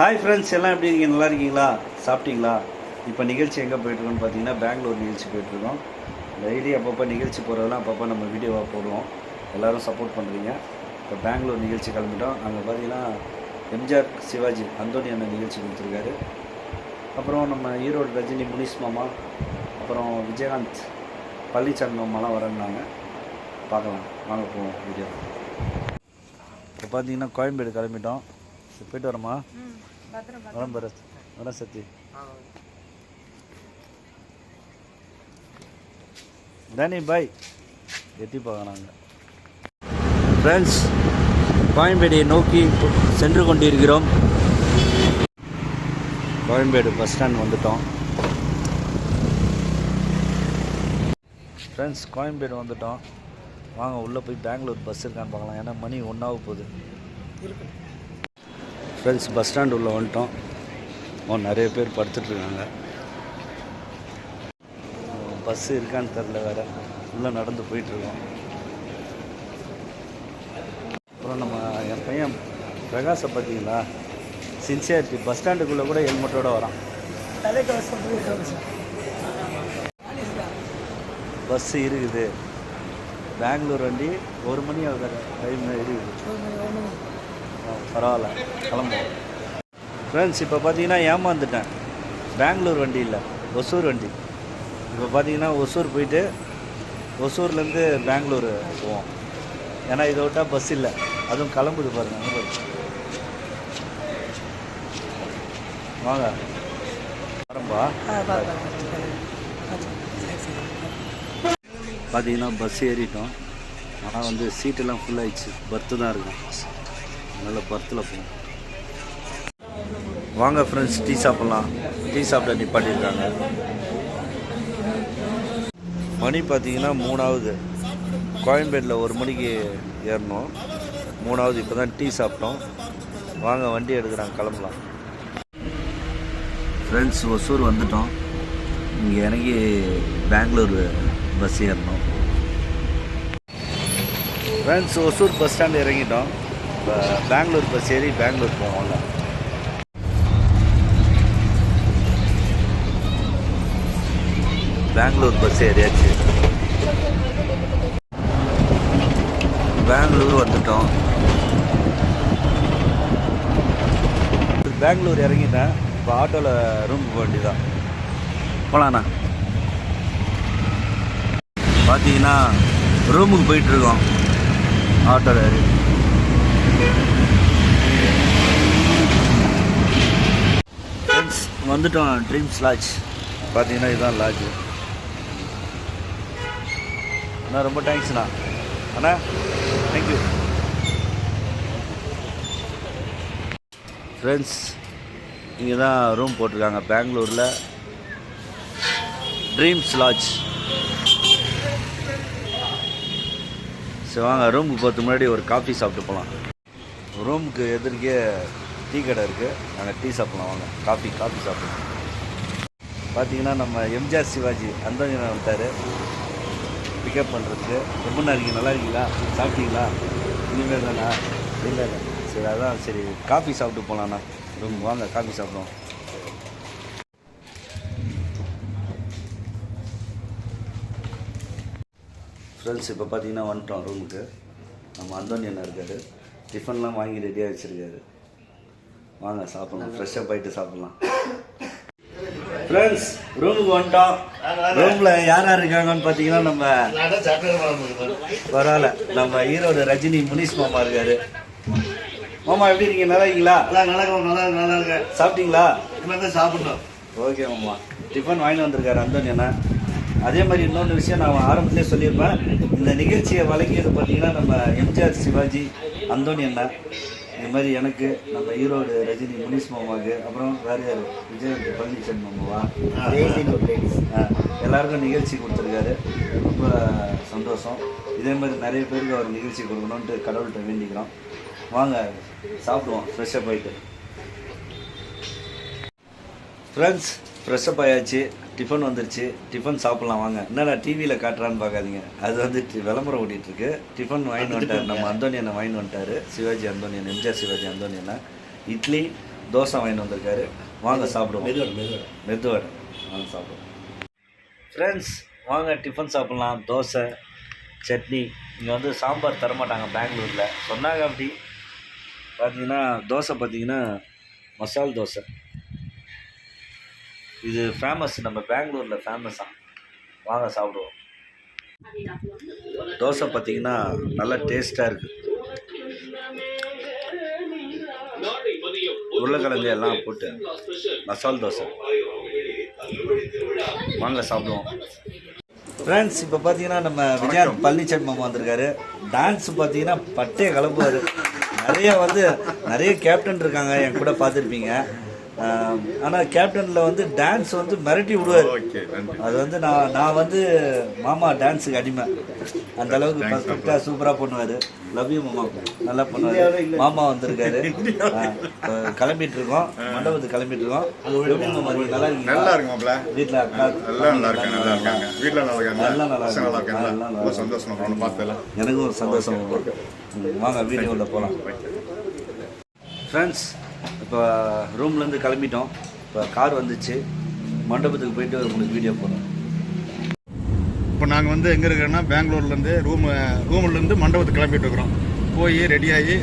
Hi friends எல்லாம் எப்படி இருக்கீங்க? நல்லா இருக்கீங்களா? சாப்பிட்டீங்களா? இப்போ நிகழ்ச்சி எங்கே போயிட்டுருக்கோம்னு பார்த்தீங்கன்னா பெங்களூர் நிகழ்ச்சி போயிட்டுருக்கோம். டெய்லி அப்பப்போ நிகழ்ச்சி போகிறதெல்லாம் அப்பப்போ நம்ம வீடியோவாக போடுவோம். எல்லோரும் சப்போர்ட் பண்ணுறீங்க இப்போ பெங்களூர் நிகழ்ச்சி கிளம்பிட்டோம். அங்கே பார்த்தீங்கன்னா எம்ஜிஆர் சிவாஜி அந்தோனி அண்ணன் நிகழ்ச்சி கொடுத்துருக்காரு. அப்புறம் நம்ம ஈரோடு ரஜினி முனிஸ் மாமா அப்புறம் விஜயகாந்த் பழனிசாமி மாமாலாம் வரேன்னாங்க பார்க்கலாம். வாங்க போவோம் வீடியோ இப்போ பார்த்தீங்கன்னா கோயம்பேடு கிளம்பிட்டோம். சரி, போயிட்டு வரமா? வரம் பரத் வரம் சத்தி டேனி பாய். எட்டி பார்க்கறாங்க. ஃப்ரெண்ட்ஸ் கோயம்பேடியை நோக்கி சென்று கொண்டிருக்கிறோம். கோயம்பேடு பஸ் ஸ்டாண்ட் வந்துட்டோம். ஃப்ரெண்ட்ஸ் கோயம்பேடு வந்துட்டோம். வாங்க உள்ளே போய் பெங்களூர் பஸ் இருக்கான்னு பார்க்கலாம். ஏன்னா மணி ஒன்றாக போகுது. ஃப்ரெண்ட்ஸ் பஸ் ஸ்டாண்ட் உள்ளே வந்துட்டோம். ஓ நிறைய பேர் படுத்துட்ருக்காங்க. பஸ் இருக்கான்னு தெரில வேறு. உள்ளே நடந்து போயிட்டுருக்கோம் அப்புறம் நம்ம என் பையன் பிரகாஷை பார்த்தீங்களா? சின்சியாரிட்டி பஸ் ஸ்டாண்டுக்குள்ளே கூட ஹெல்மெட்டோட வரான். பஸ்ஸு இருக்குது. பெங்களூர் வண்டி ஒரு மணி ஆகுது. டைம் இருக்குது பரவாயில்ல. கிளம்புவோம். ஃப்ரெண்ட்ஸ் இப்போ பார்த்தீங்கன்னா ஏமாந்துட்டேன். பெங்களூர் வண்டி இல்லை ஒசூர் வண்டி. இப்போ பார்த்தீங்கன்னா ஒசூர் போயிட்டு ஒசூர்லேருந்து பெங்களூர் போவோம். ஏன்னா இதை விட்டால் பஸ் இல்லை. அதுவும் கிளம்புது பாருங்க அங்க பாருங்க. வாங்க. வரம்பா? பார்த்தீங்கன்னா பஸ் ஏறிட்டோம். ஆனால் வந்து சீட்டெல்லாம் ஃபுல் ஆயிடுச்சு. பர்த்து தான் இருக்கும். நல்ல பர்த்தில் போகும் வாங்க ஃப்ரெண்ட்ஸ் டீ சாப்பிட்லாம். டீ சாப்பிட நிப்பாட்டியிருக்காங்க. மணி பார்த்தீங்கன்னா மூணாவது. கோயம்பேட்டில் ஒரு மணிக்கு ஏறணும். மூணாவது இப்போ தான் டீ சாப்பிட்டோம். வாங்க வண்டி எடுக்கிறாங்க கிளம்பலாம். ஃப்ரெண்ட்ஸ் ஒசூர் வந்துட்டோம். இங்கே இறங்கி பெங்களூர் பஸ் ஏறணும். ஃப்ரெண்ட்ஸ் ஒசூர் பஸ் ஸ்டாண்ட் இறங்கிட்டோம். இப்போ பெங்களூர் பஸ் ஏறி பெங்களூர் போவோம்ல. பெங்களூர் பஸ் ஏறியாச்சு பெங்களூர் வந்துட்டோம். பெங்களூர் இறங்கிட்டேன். இப்போ ஆட்டோவில் ரூம் போக போகலாண்ணா பார்த்தீங்கன்னா ரூமுக்கு போயிட்டுருக்கோம் ஆட்டோவில் ஏறி. ஃப்ரெண்ட்ஸ் வந்துட்டோம். ட்ரீம்ஸ் லாட்ஜ் பார்த்தீங்கன்னா இதுதான் லாட்ஜ் அண்ணா ரொம்ப தேங்க்ஸ்ண்ணா அண்ணா. தேங்க்யூ ஃப்ரெண்ட்ஸ் இங்கே தான் ரூம் போட்டிருக்காங்க. பெங்களூரில் ட்ரீம்ஸ் லாட்ஜ் சரி வாங்க. ரூமுக்கு போகிறதுக்கு முன்னாடி ஒரு காஃபி சாப்பிட்டு போகலாம் ரூமுக்கு எதிர்க்கே டீ கடை இருக்குது நாங்கள் டீ சாப்பிட்லாம் வாங்க. காஃபி காஃபி சாப்பிட்லாம். பார்த்தீங்கன்னா நம்ம எம்ஜிஆர் சிவாஜி அந்த வந்துட்டார். பிக்கப் பண்ணுறதுக்கு ரொம்ப இருக்கீங்க நல்லா இருக்கீங்களா? சாப்பிட்டீங்களா? இனிமேல் தானா இல்லை இல்லை. சரி அதான் சரி. காஃபி சாப்பிட்டு போகலாண்ணா ரூம் வாங்க காஃபி சாப்பிடுவோம். ஃப்ரெண்ட்ஸ் இப்போ பார்த்தீங்கன்னா வந்துட்டோம் ரூமுக்கு. நம்ம அந்தோனி இருக்காரு. டிஃபன்லாம் வாங்கி ரெடியாக வச்சுருக்காரு. வாங்க சாப்பிட்லாம். ஃப்ரெஷ்ஷாக போயிட்டு சாப்பிட்லாம். ஃப்ரெண்ட்ஸ் ரூமுக்கு வந்துட்டோம். ரூமில் யார் யார் இருக்காங்கன்னு பார்த்தீங்கன்னா நம்ம பரவாயில்ல. நம்ம ஈரோடு ரஜினி முனிஸ் மாமா இருக்காரு. மாமா எப்படி இருக்கீங்க? நல்லா இருக்கீங்களா? நல்லா நல்லா நல்லா இருக்கு சாப்பிட்டீங்களா? இனிமேல் சாப்பிடணும். ஓகே மாமா. டிஃபன் வாங்கி வந்திருக்காரு அந்தோனி அண்ணா. அதே மாதிரி இன்னொன்று விஷயம் நான் ஆரம்பத்திலே சொல்லியிருப்பேன். இந்த நிகழ்ச்சியை வழங்கியது பார்த்தீங்கன்னா நம்ம எம்ஜிஆர் சிவாஜி. அந்தோனி அண்ணா இது மாதிரி எனக்கு நம்ம ஈரோடு ரஜினி முனிஸ் மாமாவுக்கு அப்புறம் வேறு யார்? விஜயகாந்த் பழனிசாமி மாமாவா? ஆ, எல்லாருக்கும் நிகழ்ச்சி கொடுத்துருக்காரு. ரொம்ப சந்தோஷம். இதே மாதிரி நிறைய பேருக்கு அவர் நிகழ்ச்சி கொடுக்கணுன்ட்டு கடவுள்கிட்ட வேண்டிக்கிறோம். வாங்க சாப்பிடுவோம் ஃப்ரெஷ்ஷாக போயிட்டு. ஃப்ரெண்ட்ஸ் ஃப்ரெஷ்ஷப் ஆயாச்சு டிஃபன் வந்துருச்சு டிஃபன் சாப்பிட்லாம் வாங்க. என்னடா டிவியில் காட்டுறான்னு பார்க்காதீங்க. அது வந்து விளம்பரம் ஓடிட்டுருக்கு. டிஃபன் வாங்கிட்டு வந்துட்டார். நம்ம அந்தோனி அண்ணன் வாங்கிட்டு வந்துட்டாரு. சிவாஜி அந்தோனி அண்ணன் எம்ஜிஆர் சிவாஜி அந்தோனி அண்ணன். இட்லி தோசை வாங்கிட்டு வந்திருக்காரு. வாங்க சாப்பிடுவோம். மெதுவடை வாங்க சாப்பிடுவோம். ஃப்ரெண்ட்ஸ் வாங்க டிஃபன் சாப்பிட்லாம். தோசை சட்னி. இங்கே வந்து சாம்பார் தரமாட்டாங்க பெங்களூரில். சொன்னாங்க அப்படி. பார்த்தீங்கன்னா தோசை பார்த்தீங்கன்னா மசால் தோசை. இது ஃபேமஸ் நம்ம பெங்களூரில் ஃபேமஸாக வாங்க சாப்பிடுவோம். தோசை பார்த்தீங்கன்னா நல்லா டேஸ்ட்டாக இருக்குது உருளைக்கிழங்கு எல்லாம் போட்டு மசால் தோசை. வாங்க சாப்பிடுவோம். ஃப்ரெண்ட்ஸ் இப்போ பார்த்தீங்கன்னா நம்ம விஜயாந்த் பழனிசாமி மாமா வந்திருக்காரு. டான்ஸ் பார்த்தீங்கன்னா பட்டே கலப்புவார். நிறைய வந்து நிறைய கேப்டன் இருக்காங்க என் கூட பார்த்துருப்பீங்க ஆனால் கேப்டனில் வந்து டான்ஸ் வந்து மிரட்டி விடுவார். அது வந்து நான் நான் வந்து மாமா டான்ஸுக்கு அடிமை. அந்த அளவுக்கு பர்ஃபெக்டாக சூப்பராக பண்ணுவார். லவ் யூ மாமா. நல்லா பண்ணுவார். மாமா வந்திருக்காரு. கிளம்பிட்டு இருக்கோம் மண்டபத்துக்கு கிளம்பிட்டு இருக்கோம் எப்படி மாமா இருக்கீங்க? நல்லா நல்லா இருக்குமாப்ல வீட்டில் அக்கா எல்லாம் நல்லா இருக்காங்க நல்லா இருக்காங்க. வீட்டில் நல்லா இருக்காங்க. எல்லாம் நல்லா நல்லா இருக்காங்க. நல்லா ரொம்ப சந்தோஷம் உங்களை பார்த்ததுல எனக்கும் ஒரு சந்தோஷம் வாங்க வீடியோவில் போகலாம் ஃப்ரெண்ட்ஸ் இப்போ ரூம்லேருந்து கிளம்பிட்டோம். இப்போ கார் வந்துச்சு. மண்டபத்துக்கு போயிட்டு உங்களுக்கு வீடியோ போடுறோம். இப்போ நாங்கள் வந்து எங்கே இருக்கிறோன்னா பெங்களூர்லேருந்து ரூம் ரூம்லேருந்து மண்டபத்துக்கு கிளம்பிட்டு இருக்கிறோம். போய் ரெடியாகி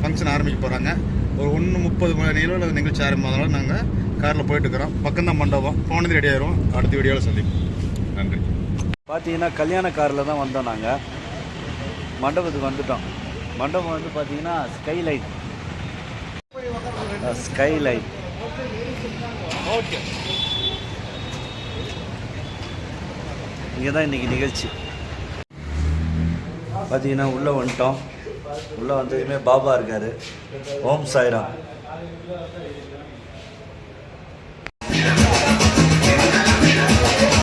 ஃபங்க்ஷன் ஆரம்பிக்க போகிறாங்க ஒரு ஒன்று முப்பது மணி நேரம் நிகழ்ச்சி ஆரம்பிச்சதுனால நாங்கள் காரில் போயிட்டு இருக்கிறோம். பக்கம்தான் மண்டபம். போனது ரெடி ஆயிரும் அடுத்த வீடியோவில் சந்திப்போம். நன்றி. பார்த்தீங்கன்னா கல்யாண காரில் தான் வந்தோம் நாங்கள் மண்டபத்துக்கு வந்துட்டோம். மண்டபம் வந்து பார்த்தீங்கன்னா ஸ்கைலைட் ஸ்கைலைட் இங்கே தான் இன்றைக்கி நிகழ்ச்சி. பார்த்தீங்கன்னா உள்ளே வந்துட்டோம். உள்ளே வந்ததுமே பாபா இருக்கார். ஓம் சாய்ராம்.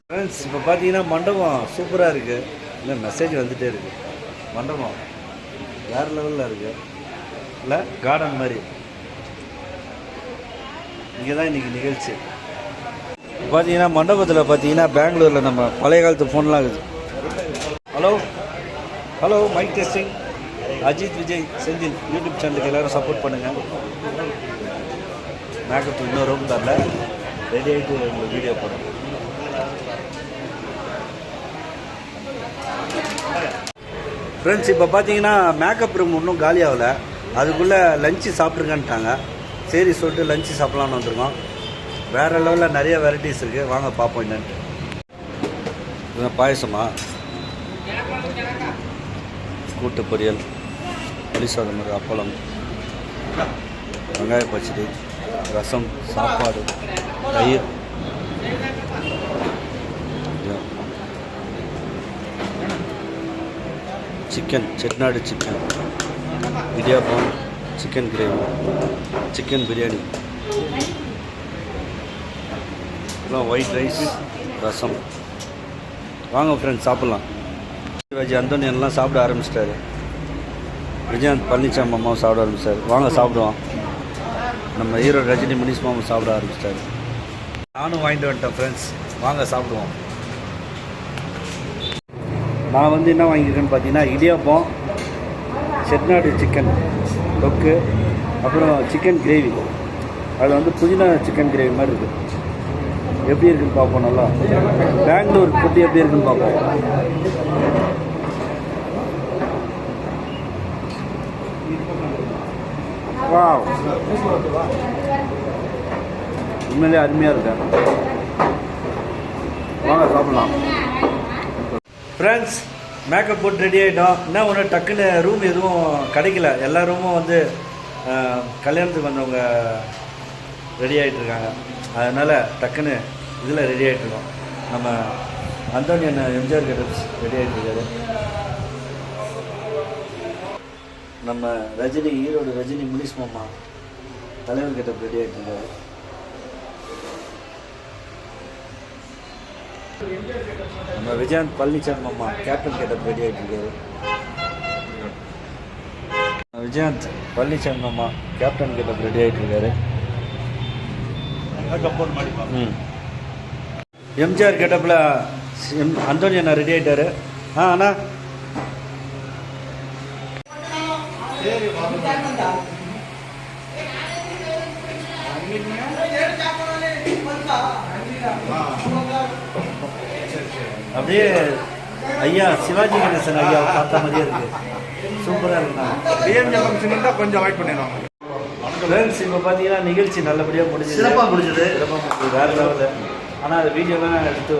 ஃப்ரெண்ட்ஸ் இப்போ பார்த்தீங்கன்னா மண்டபம் சூப்பராக இருக்குது இன்னும் மெசேஜ் வந்துகிட்டே இருக்குது மண்டபம் வேறு லெவலில் இருக்குது இல்லை கார்டன் மாதிரி. இங்கே தான் இன்றைக்கி நிகழ்ச்சி. பார்த்தீங்கன்னா மண்டபத்தில் பார்த்தீங்கன்னா பெங்களூரில் நம்ம பழைய காலத்து ஃபோன்லாம் இருக்குது. Hello hello mic testing Ajith Vijay Senthil YouTube சேனலுக்கு எல்லோரும் சப்போர்ட் பண்ணுங்கள் மேக்கப் இன்னும் ரூம் தரல. ரெடி ஆகிட்டு உங்களுக்கு வீடியோ போடுறேன் ஃப்ரெண்ட்ஸ் இப்போ பார்த்தீங்கன்னா மேக்கப் ரூம் இன்னும் காலி ஆகல. அதுக்குள்ளே லஞ்சு சாப்பிட்ருக்கன்ட்டாங்க சரி சொல்லிட்டு லஞ்சு சாப்பிட்லான்னு வந்திருக்கோம். வேறு லெவலில் நிறைய வெரைட்டிஸ் இருக்குது வாங்க பார்ப்போம் என்னன்ட்டு இதுதான் பாயசமா? கூட்டு பொரியல். புளிசாதம் அப்பளம். வெங்காய பச்சடி ரசம் சாப்பாடு தயிர். சிக்கன் செட்நாடு சிக்கன் இடியாப்பம். சிக்கன் கிரேவி சிக்கன் பிரியாணி அப்புறம் ஒயிட் ரைஸ் ரசம் வாங்க ஃப்ரெண்ட்ஸ் சாப்பிட்லாம். சிவாஜி அந்தோனியன்லாம் சாப்பிட ஆரம்பிச்சிட்டாரு. விஜயகாந்த் பழனிசாமி அம்மாவும் சாப்பிட ஆரம்பிச்சிட்டாரு வாங்க சாப்பிடுவோம். நம்ம ஹீரோ ரஜினி முனிஷ் மாமா சாப்பிட ஆரம்பிச்சிட்டாரு. நானும் வாங்கிட்டு வந்துட்டேன் ஃப்ரெண்ட்ஸ் வாங்க சாப்பிடுவோம். நான் வந்து என்ன வாங்கியிருக்கேன்னு பார்த்தீங்கன்னா இடியாப்பம் செட்நாடு சிக்கன் தொக்கு அப்புறம் சிக்கன் கிரேவி அது வந்து புதினா சிக்கன் கிரேவி மாதிரி இருக்குது எப்படி இருக்குன்னு பார்ப்போம் நல்லா. பெங்களூர் ஃபுட்டு எப்படி இருக்குன்னு பார்ப்போம். வா உண்மையிலே அருமையாக இருக்கேன் வாங்க சாப்பிட்லாம். ஃப்ரெண்ட்ஸ் மேக்கப் போட்டு ரெடி ஆகிட்டோம் என்ன ஒன்று டக்குன்னு ரூம் எதுவும் கிடைக்கல. எல்லா ரூமும் வந்து கல்யாணத்துக்கு வந்தவங்க ரெடி ஆகிட்டு இருக்காங்க. அதனால் டக்குன்னு இதில் ரெடி ஆகிட்டுருக்கோம் நம்ம அந்தோனி அண்ணன் எம்ஜிஆர் கெட்டப்ஸ் ரெடி ஆகிட்டு நம்ம ரஜினி ஈரோடு ரஜினி முனிஸ் மாமா தலைவர் கெட்டப் ரெடி ஆகிட்டு நம்ம விஜயந்த் பழனிசாமி மாமா கேப்டன் கெட்டப் ரெடி ஆகிட்டு இருக்காரு. விஜயந்த் பழனிசாமி மாமா கேப்டன் கெட்டப் ரெடி ஆகிட்டு இருக்காரு. ம். எம்ஜிஆர் கெட்டப்பில் எம் அந்தோனி அண்ணா ரெடி ஆகிட்டாரு ஆ அண்ணா. அப்படியே ஐயா சிவாஜி கணேசன் ஐயா பார்த்த மாதிரியே இருக்கு. சூப்பராக இருக்குண்ணா. டிஎம்ஏ ஃபங்க்ஷன் கொஞ்சம் அவாய்ட் பண்ணிடுவாங்க ஃப்ரெண்ட்ஸ் இப்போ பார்த்தீங்கன்னா நிகழ்ச்சி நல்லபடியாக முடிஞ்சது. சிறப்பா முடிஞ்சது. சிறப்பாக முடிஞ்சது. வேறு லெவலில். ஆனால் அது வீடியோலாம் எடுத்து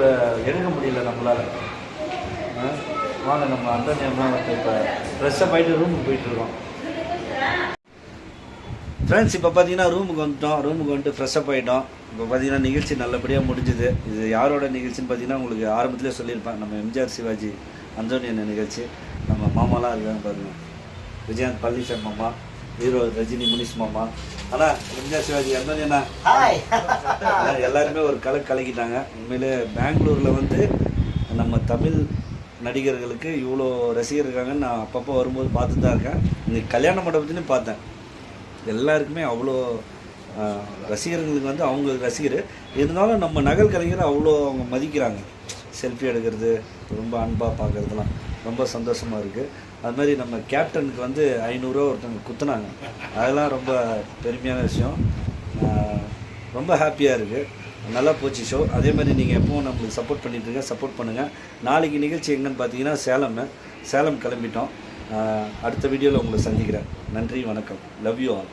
எடுக்க முடியல நம்மளால். வாங்க நம்ம அந்த நேரம் வந்து இப்போ ஃப்ரெஷ்ஷாக போயிட்டு ரூமுக்கு போயிட்டுருக்கோம் ஃப்ரெண்ட்ஸ் இப்போ பார்த்தீங்கன்னா ரூமுக்கு வந்துட்டோம். ரூமுக்கு வந்துட்டு ஃப்ரெஷ்ஷப் ஆகிட்டோம் இப்போ பார்த்தீங்கன்னா நிகழ்ச்சி நல்லபடியாக முடிஞ்சுது. இது யாரோட நிகழ்ச்சின்னு பார்த்தீங்கன்னா உங்களுக்கு ஆரம்பத்திலே சொல்லியிருப்பேன். நம்ம எம்ஜிஆர் சிவாஜி அந்தோனியன் நிகழ்ச்சி. நம்ம மாமாலாம் இருக்காங்க பாருங்க. விஜயகாந்த் பழனிசாமி மாமா ஹீரோ ரஜினி முனிஷ் மாமா. ஆனால் எம்ஜிஆர் சிவாஜி அந்தோனியனா எல்லாருமே ஒரு கலை கலக்கிட்டாங்க. உண்மையிலே பெங்களூரில் வந்து நம்ம தமிழ் நடிகர்களுக்கு இவ்வளோ ரசிகர் இருக்காங்கன்னு நான் அப்பப்போ வரும்போது பார்த்துட்டு தான் இருக்கேன். இன்னைக்கு கல்யாண மண்டபத்துலையும் பார்த்தேன். எல்லாருக்குமே அவ்வளோ ரசிகர்களுக்கு வந்து அவங்க ரசிகர். இருந்தாலும் நம்ம நகல் கலைஞரை அவ்வளோ அவங்க மதிக்கிறாங்க. செல்ஃபி எடுக்கிறது ரொம்ப அன்பாக பார்க்குறதுலாம் ரொம்ப சந்தோஷமாக இருக்குது அது மாதிரி நம்ம கேப்டனுக்கு வந்து ஐநூறுரூவா ஒருத்தவங்க குத்துனாங்க. அதெல்லாம் ரொம்ப பெருமையான விஷயம். ரொம்ப ஹாப்பியாக இருக்குது நல்லா போச்சு ஷோ. அதே மாதிரி நீங்கள் எப்பவும் நம்மளுக்கு சப்போர்ட் பண்ணிட்டுருங்க சப்போர்ட் பண்ணுங்கள் நாளைக்கு நிகழ்ச்சி எங்கன்னு பார்த்தீங்கன்னா சேலம் சேலம் கிளம்பிட்டோம். அடுத்த வீடியோவில் உங்களை சந்திக்கிறேன். நன்றி வணக்கம். Love you all